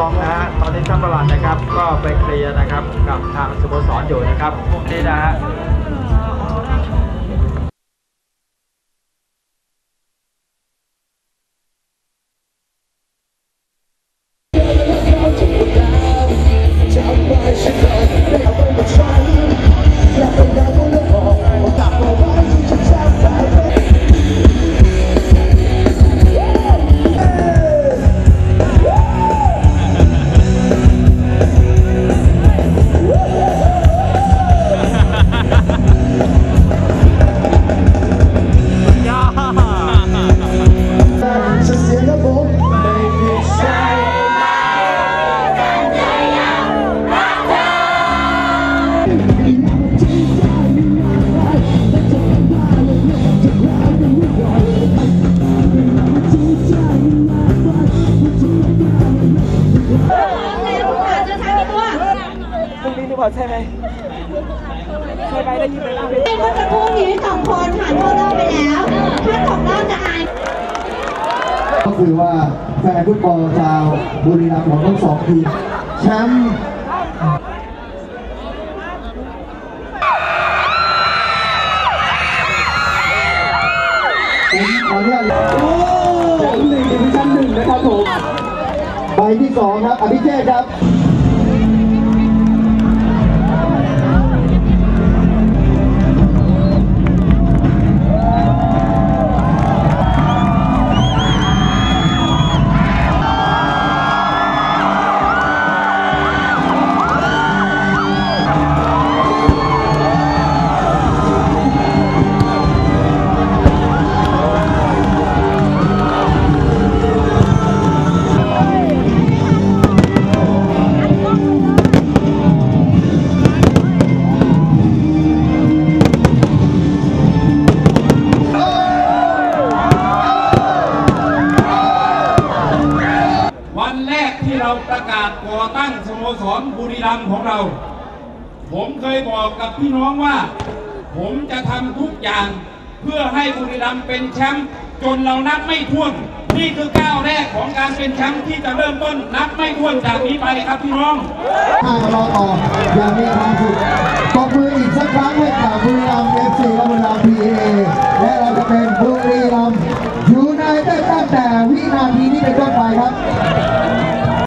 บองนะฮะตอนนี้ท่านประหลัดนะครับ ก็ไปเคลียร์นะครับกับทางสโมสรอยู่นะครับพวกนี้นะฮะ พรุ่งนี้หรือเปล่าใช่ไหมใช่ไหมได้ยินไหมล่ะเมื่อสักครู่นี้สองคนผ่านเข้ารอบไปแล้วถ้าตกรอบจะอายก็คือว่าแฟนฟุตบอลชาวบุรีรัมย์ของทั้งสองทีมแชมป์ผมขออนุญาตแชมป์หนึ่งดิวิชั่นหนึ่งนะครับผมใบที่สองครับอภิเชษครับ กที่เราประกาศก่อตั้งสโมสรบุรีรัมย์ของเรา ผมเคยบอกกับพี่น้องว่า ผมจะทำทุกอย่างเพื่อให้บุรีรัมย์เป็นแชมป์จนเรานับไม่ถ้วน นี่คือก้าวแรกของการเป็นแชมป์ที่จะเริ่มต้นนับไม่ถ้วนจากนี้ไปครับพี่น้อง ถ้ามารอต่ออย่างมีความสุข